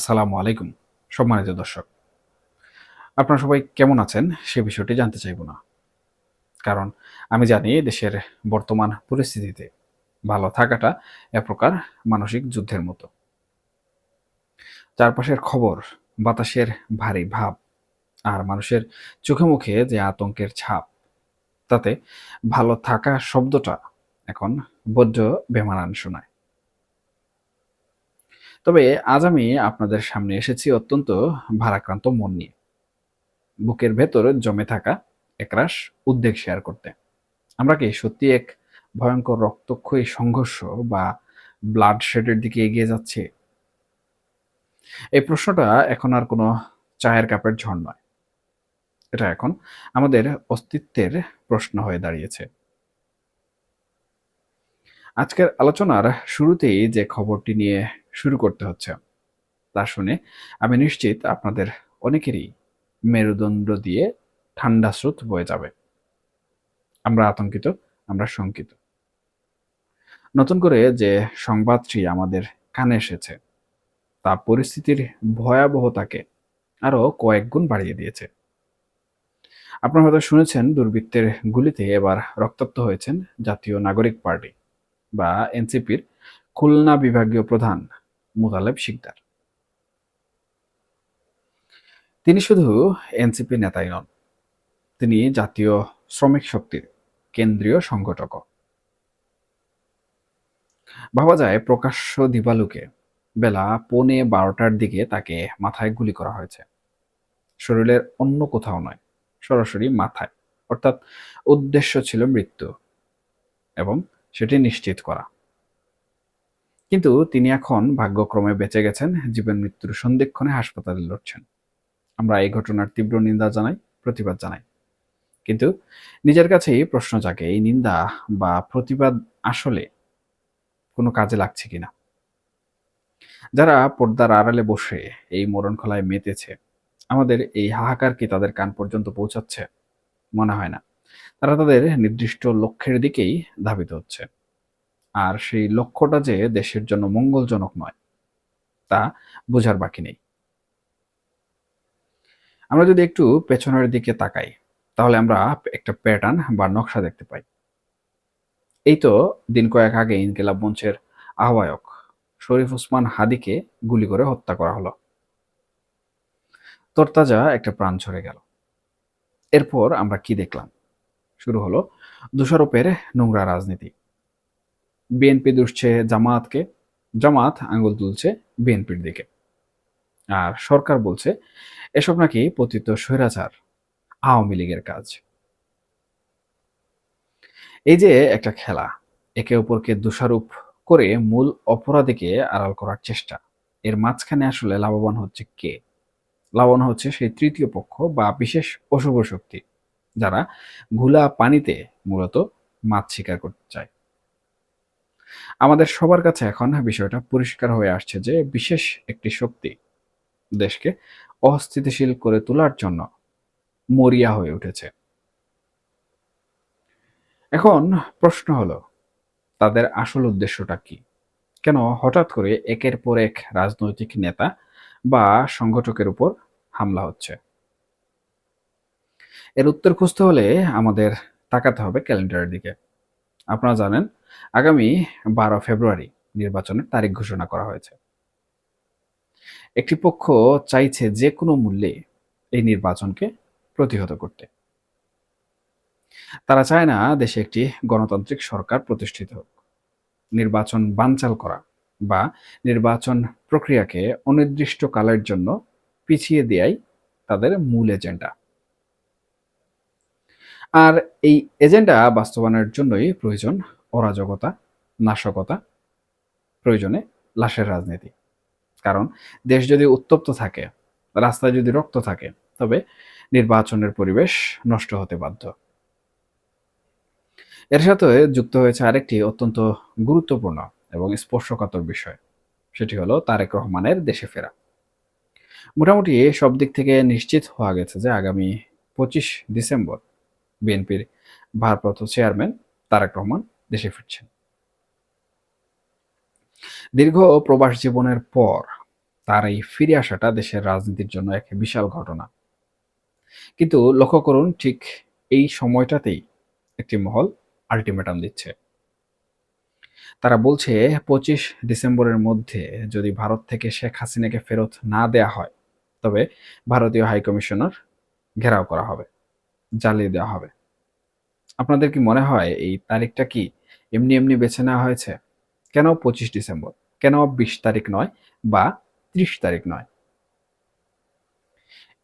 আসসালামু আলাইকুম, সম্মানিত দর্শক। আপনারা সবাই কেমন আছেন? সে বিষয়টি জানতে চাইব না। কারণ আমি জানি দেশের বর্তমান পরিস্থিতিতে ভালো থাকাটা এক প্রকার মানসিক যুদ্ধের মতো। চারপাশের খবর, বাতাসের ভারী ভাব আর মানুষের চোখে মুখে যে আতঙ্কের ছাপ, তাতে ভালো থাকা শব্দটা এখন বড্ড বেমানান শোনায়। তবে আজ আমি আপনাদের সামনে এসেছি অত্যন্ত ভারাক্রান্ত মন নিয়ে। বুকের ভেতর জমে থাকা একরাশ উদ্বেগ শেয়ার করতে। আমরা কি সত্যি এক ভয়ঙ্কর রক্তক্ষয়ী সংঘর্ষ বা ব্লাড শেডের দিকে এগিয়ে যাচ্ছে? এই প্রশ্নটা এখন আর কোনো চায়ের কাপের ঝড় নয়। এটা এখন আমাদের অস্তিত্বের প্রশ্ন হয়ে দাঁড়িয়েছে। আজকের আলোচনার শুরুতেই যে খবরটি নিয়ে শুরু করতে হচ্ছে। তা শুনে আমি নিশ্চিত আপনাদের অনেকেরই মেরুদণ্ড দিয়ে ঠান্ডা স্রোত বয়ে যাবে। আমরা আতঙ্কিত, আমরা শঙ্কিত। নতুন করে যে সংবাদটি আমাদের কানে এসেছে, তা পরিস্থিতির ভয়াবহতাকে আরও কয়েক গুণ বাড়িয়ে দিয়েছে। আপনারা হয়তো শুনেছেন দুর্বৃত্তের গুলিতে এবার রক্তাক্ত হয়েছেন জাতীয় নাগরিক পার্টি বা এনসিপির খুলনা বিভাগীয় প্রধান মুতালেব শিকদার। তিনি শুধু এনসিপি নেতাই নন, তিনি জাতীয় শ্রমিক শক্তির কেন্দ্রীয় সংগঠক ভাবা যায়, প্রকাশ্য দিবালুকে বেলা পৌনে বারোটার দিকে তাকে মাথায় গুলি করা হয়েছে। শরীরের অন্য কোথাও নয়, সরাসরি মাথায়, অর্থাৎ উদ্দেশ্য ছিল মৃত্যু, এবং সেটি নিশ্চিত করা। কিন্তু তিনি এখন ভাগ্যক্রমে বেঁচে গেছেন, জীবন মৃত্যুর সন্ধিক্ষণে হাসপাতালে লড়ছেন। আমরা এই ঘটনার তীব্র নিন্দা জানাই, প্রতিবাদ জানাই। কিন্তু নিজের কাছেই প্রশ্ন জাগে, এই নিন্দা বা প্রতিবাদ আসলে কোনো কাজে লাগছে কিনা? যারা পর্দার আড়ালে বসে এই মরণখলায় মেতেছে, আমাদের এই হাহাকার কি তাদের কান পর্যন্ত পৌঁছাচ্ছে? মনে হয় না। তারা তাদের নির্দিষ্ট লক্ষ্যের দিকেই ধাবিত হচ্ছে। আর সেই লক্ষ্যটা যে দেশের জন্য মঙ্গলজনক নয়, তা বোঝার বাকি নেই। আমরা যদি একটু পেছনের দিকে তাকাই, তাহলে আমরা একটা প্যাটার্ন বা নকশা দেখতে পাই। এই তো দিন কয়েক আগে ইনকিলাব মঞ্চের আহ্বায়ক শরীফ উসমান হাদিকে গুলি করে হত্যা করা হলো। তরতাজা একটা প্রাণ ঝরে গেল। এরপর আমরা কি দেখলাম? শুরু হলো দোষারোপের নোংরা রাজনীতি। বিএনপি দুষছে জামায়াতকে জামাত আঙ্গুল তুলছে বিএনপির দিকে। আর সরকার বলছে, এসব নাকি পতিত স্বৈরাচার, আওয়ামী লীগের কাজ। এই যে একটা খেলা, একে অপরকে দোষারোপ করে মূল অপরাধীকে আড়াল করার চেষ্টা, এর মাঝখানে আসলে লাভবান হচ্ছে কে? লাভবান হচ্ছে সেই তৃতীয় পক্ষ বা বিশেষ অশুভ শক্তি, যারা ঘুলা পানিতে মূলত মাছ শিকার করতে চায়। আমাদের সবার কাছে এখন বিষয়টা পরিষ্কার হয়ে আসছে যে বিশেষ একটি শক্তি দেশকে অস্থিতিশীল করে তোলার জন্য মরিয়া হয়ে উঠেছে। এখন প্রশ্ন হলো, তাদের আসল উদ্দেশ্যটা কি? কেন হঠাৎ করে একের পর এক রাজনৈতিক নেতা বা সংগঠকের উপর হামলা হচ্ছে? এর উত্তর খুঁজতে হলে আমাদের তাকাতে হবে ক্যালেন্ডারের দিকে। আপনারা জানেন আগামী বারো ফেব্রুয়ারি নির্বাচনের তারিখ ঘোষণা করা হয়েছে। একটি পক্ষ চাইছে যে কোনো মূল্যে এই নির্বাচনকে প্রতিহত করতে। তারা চায় না দেশে একটি গণতান্ত্রিক সরকার প্রতিষ্ঠিত হোক। নির্বাচন বানচাল করা বা নির্বাচন প্রক্রিয়াকে অনির্দিষ্টকালের জন্য পিছিয়ে দেয়াই তাদের মূল এজেন্ডা। আর এই এজেন্ডা বাস্তবায়নের জন্যই প্রয়োজন অরাজকতা, নাশকতা প্রয়োজনে লাশের রাজনীতি। কারণ দেশ যদি উত্তপ্ত থাকে রাস্তায় যদি রক্ত থাকে, তবে নির্বাচনের পরিবেশ নষ্ট হতে বাধ্য। এর সাথে যুক্ত হয়েছে আরেকটি অত্যন্ত গুরুত্বপূর্ণ এবং স্পর্শকাতর বিষয়। সেটি হলো তারেক রহমানের দেশে ফেরা। মোটামুটি সব দিক থেকে নিশ্চিত হওয়া গেছে যে আগামী পঁচিশ ডিসেম্বর বিএনপির ভারপ্রাপ্ত চেয়ারম্যান তারেক রহমান দেশে ফিরছেন। দীর্ঘ প্রবাস জীবনের পর তার এই ফিরে আসাটা দেশের রাজনীতির জন্য এক বিশাল ঘটনা। কিন্তু লক্ষ্য করুন, ঠিক এই সময়টাতেই একটি মহল আলটিমেটাম দিচ্ছে। তারা বলছে, পঁচিশ ডিসেম্বরের মধ্যে যদি ভারত থেকে শেখ হাসিনাকে ফেরত না দেয়া হয়, তবে ভারতীয় হাইকমিশনার ঘেরাও করা হবে, জ্বালিয়ে দেওয়া হবে। আপনাদের কি মনে হয়, এই তারিখটা কি এমনি এমনি বেছে নেওয়া হয়েছে। কেন পঁচিশ ডিসেম্বর? কেন বিশ তারিখ নয় বা ত্রিশ তারিখ নয়?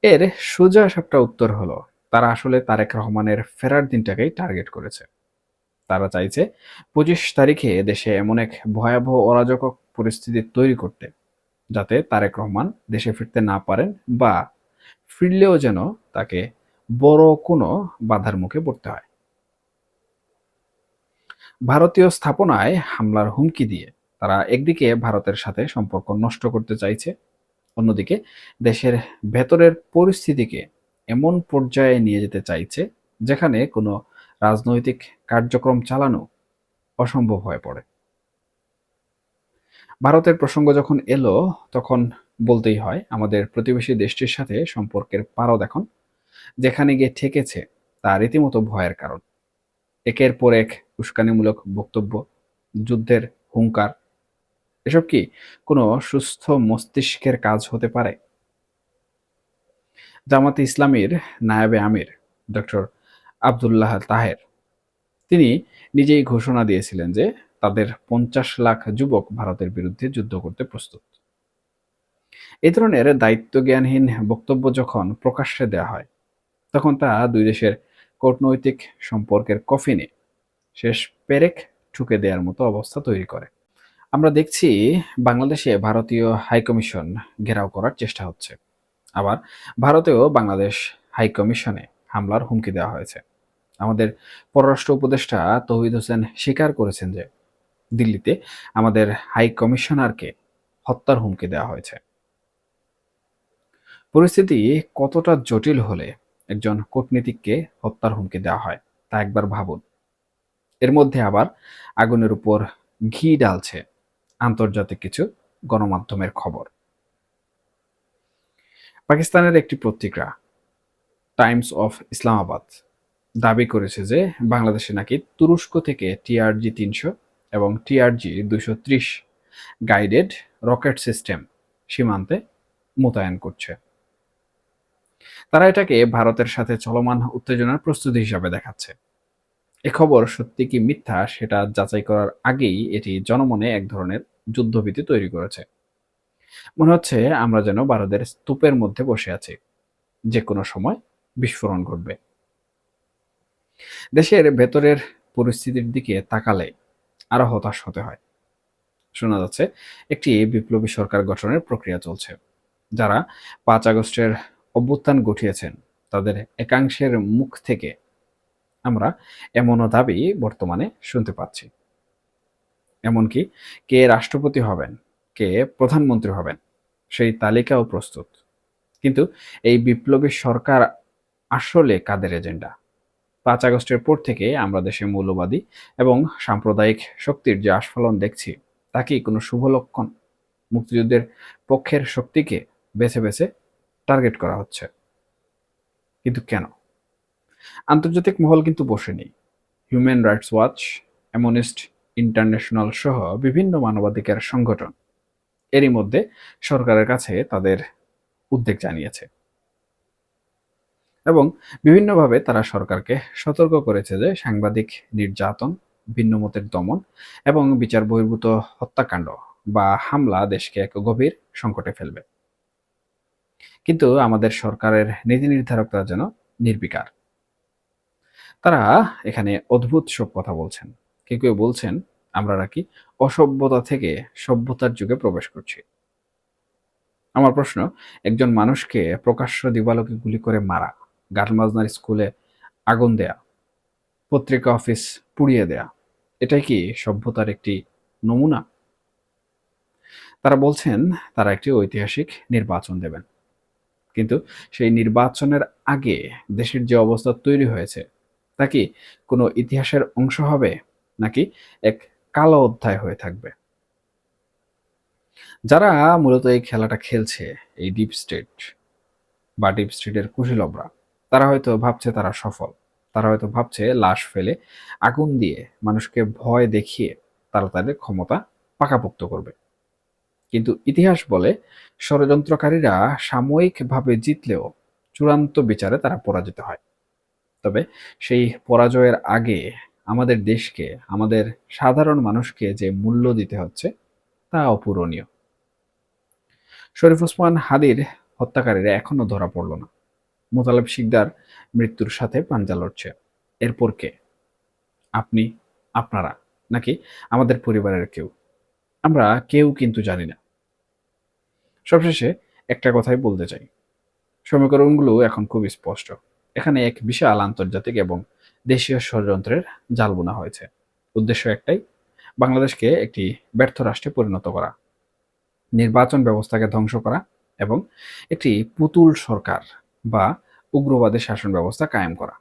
এর সোজা সাপটা উত্তর হলো, তারা আসলে তারেক রহমানের ফেরার দিনটাকেই টার্গেট করেছে। তারা চাইছে পঁচিশ তারিখে দেশে এমন এক ভয়াবহ অরাজক পরিস্থিতি তৈরি করতে, যাতে তারেক রহমান দেশে ফিরতে না পারেন বা ফিরলেও যেন তাকে বড় কোনো বাধার মুখে পড়তে হয়। ভারতীয় স্থাপনায় হামলার হুমকি দিয়ে তারা একদিকে ভারতের সাথে সম্পর্ক নষ্ট করতে চাইছে, অন্যদিকে দেশের ভেতরের পরিস্থিতিকে এমন পর্যায়ে নিয়ে যেতে চাইছে যেখানে কোনো রাজনৈতিক কার্যক্রম চালানো অসম্ভব হয়ে পড়ে। ভারতের প্রসঙ্গ যখন এলো, তখন বলতেই হয়, আমাদের প্রতিবেশী দেশটির সাথে সম্পর্কের পারদ এখন, যেখানে গিয়ে ঠেকেছে তা রীতিমতো ভয়ের কারণ। একের পর এক উস্কানিমূলক বক্তব্য, যুদ্ধের হুঙ্কার। এসব কি কোনো সুস্থ মস্তিষ্কের কাজ হতে পারে? জামাতে ইসলামীর নায়াবে আমির ডক্টর আবদুল্লাহ তাহের। তিনি নিজেই ঘোষণা দিয়েছিলেন যে তাদের পঞ্চাশ লাখ যুবক ভারতের বিরুদ্ধে যুদ্ধ করতে প্রস্তুত। এই ধরনের দায়িত্বজ্ঞানহীন বক্তব্য যখন প্রকাশ্যে দেওয়া হয়, তখন তা দুই দেশের কূটনৈতিক সম্পর্কের কফিনে শেষ পেরেক ঠুকে দেওয়ার মতো অবস্থা তৈরি করে। আমরা দেখছি বাংলাদেশে ভারতীয় হাইকমিশন ঘেরাও করার চেষ্টা হচ্ছে। আবার ভারতেও বাংলাদেশ হাইকমিশনে হামলার হুমকি দেওয়া হয়েছে। আমাদের পররাষ্ট্র উপদেষ্টা তৌহিদ হোসেন স্বীকার করেছেন যে দিল্লিতে আমাদের হাই কমিশনারকে হত্যার হুমকি দেওয়া হয়েছে। পরিস্থিতি কতটা জটিল হলে একজন কূটনীতিককে হত্যার হুমকি দেওয়া হয়, তা একবার ভাবুন। এর মধ্যে আবার আগুনের উপর ঘি ডালছে আন্তর্জাতিক কিছু গণমাধ্যমের খবর। পাকিস্তানের একটি পত্রিকা, টাইমস অফ ইসলামাবাদ, দাবি করেছে যে বাংলাদেশে নাকি তুরস্ক থেকে টিআরজি তিনশো এবং টিআরজি দুশো ত্রিশ গাইডেড রকেট সিস্টেম সীমান্তে মোতায়েন করছে। তারা এটাকে ভারতের সাথে চলমান উত্তেজনার প্রস্তুতি হিসাবে দেখাচ্ছে। এ খবর সত্যি কি মিথ্যা সেটা যাচাই করার আগেই এটি জনমনে এক ধরনের যুদ্ধভীতি তৈরি করেছে। মনে হচ্ছে আমরা যেন ভারতের স্তূপের মধ্যে বসে আছি। যে কোনো সময় বিস্ফোরণ ঘটবে। দেশের ভেতরের পরিস্থিতির দিকে তাকালে আরও হতাশ হতে হয়। শোনা যাচ্ছে, একটি বিপ্লবী সরকার গঠনের প্রক্রিয়া চলছে, যারা পাঁচ আগস্টের অভ্যুত্থান গঠিয়েছেন তাদের একাংশের মুখ থেকে আমরা এমনও দাবি বর্তমানে শুনতে পাচ্ছি। এমনকি কে রাষ্ট্রপতি হবেন, কে প্রধানমন্ত্রী হবেন, সেই তালিকাও প্রস্তুত। কিন্তু এই বিপ্লবী সরকার আসলে কাদের এজেন্ডা? পাঁচ আগস্টের পর থেকে আমরা দেশে মৌলবাদী এবং সাম্প্রদায়িক শক্তির যে আস্ফলন দেখছি, তা কি কোনো শুভ লক্ষণ? মুক্তিযুদ্ধের পক্ষের শক্তিকে বেছে বেছে টার্গেট করা হচ্ছে। কিন্তু কেন? আন্তর্জাতিক মহল কিন্তু বসেনি। Human Rights Watch Amnesty International সহ বিভিন্ন মানবাধিকার সংগঠন এরই মধ্যে সরকারের কাছে তাদের উদ্বেগ জানিয়েছে। এবং বিভিন্নভাবে তারা সরকারকে সতর্ক করেছে যে সাংবাদিক নির্যাতন, ভিন্নমতের দমন এবং বিচার বহির্ভূত হত্যাকাণ্ড বা হামলা দেশকে এক গভীর সংকটে ফেলবে। কিন্তু আমাদের সরকারের নীতি নির্ধারকরা যেন নির্বিকার। তারা এখানে অদ্ভুত সব কথা বলছেন। কেউ কেউ বলছেন, আমরা নাকি অসভ্যতা থেকে সভ্যতার যুগে প্রবেশ করছি। আমার প্রশ্ন, একজন মানুষকে প্রকাশ্য দিবালোকে গুলি করে মারা গার্লমাজনার স্কুলে আগুন দেয়া, পত্রিকা অফিস পুড়িয়ে দেয়া, এটাই কি সভ্যতার একটি নমুনা? তারা বলছেন, তারা একটি ঐতিহাসিক নির্বাচন দেবেন। কিন্তু সেই নির্বাচনের আগে দেশের যে অবস্থা তৈরি হয়েছে, তা কি কোনো ইতিহাসের অংশ হবে, নাকি এক কালো অধ্যায় হয়ে থাকবে? যারা মূলত এই খেলাটা খেলছে, এই ডিপ স্টেট বা ডিপ স্টেটের কুশীলবরা, তারা হয়তো ভাবছে তারা সফল। তারা হয়তো ভাবছে লাশ ফেলে আগুন দিয়ে মানুষকে ভয় দেখিয়ে তারা তাদের ক্ষমতা পাকাপোক্ত করবে। কিন্তু ইতিহাস বলে, ষড়যন্ত্রকারীরা সাময়িকভাবে জিতলেও চূড়ান্ত বিচারে তারা পরাজিত হয়। তবে সেই পরাজয়ের আগে আমাদের দেশকে, আমাদের সাধারণ মানুষকে যে মূল্য দিতে হচ্ছে, তা অপূরণীয়। শরীফ ওসমান হাদির হত্যাকারীরা এখনও ধরা পড়ল না। মোতালেব শিকদার মৃত্যুর সাথে পাঞ্জা লড়ছে। এরপর কে? আপনি, আপনারা? নাকি আমাদের পরিবারের কেউ? আমরা কেউ কিন্তু জানি না। সবশেষে একটা কথাই বলতে চাই। সমীকরণগুলো এখন খুব স্পষ্ট। এখানে এক বিশাল আন্তর্জাতিক এবং দেশীয় ষড়যন্ত্রের জাল বোনা হয়েছে। উদ্দেশ্য একটাই, বাংলাদেশকে একটি ব্যর্থ রাষ্ট্রে পরিণত করা। নির্বাচন ব্যবস্থাকে ধ্বংস করা এবং একটি পুতুল সরকার বা উগ্রবাদের শাসন ব্যবস্থা কায়েম করা।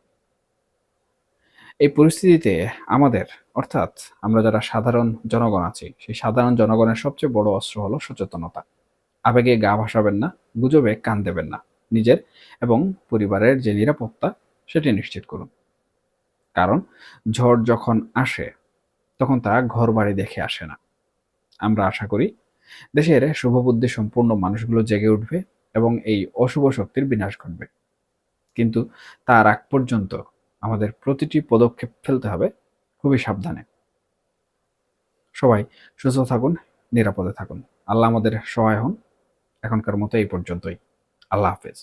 এই পরিস্থিতিতে আমাদের, অর্থাৎ আমরা যারা সাধারণ জনগণ আছি, সেই সাধারণ জনগণের সবচেয়ে বড় অস্ত্র হলো সচেতনতা। আবেগে গা ভাসাবেন না, গুজবে কান দেবেন না, নিজের এবং পরিবারের যে নিরাপত্তা, সেটি নিশ্চিত করুন। কারণ ঝড় যখন আসে, তখন তা ঘর বাড়ি দেখে আসে না। আমরা আশা করি দেশের শুভবুদ্ধি সম্পূর্ণ মানুষগুলো জেগে উঠবে এবং এই অশুভ শক্তির বিনাশ ঘটবে। কিন্তু তার আগ পর্যন্ত আমাদের প্রতিটি পদক্ষেপ ফেলতে হবে। খুবই সাবধানে। সবাই সুস্থ থাকুন, নিরাপদে থাকুন। আল্লাহ আমাদের সহায় হন। এখনকার মতো এই পর্যন্তই। আল্লাহ হাফেজ।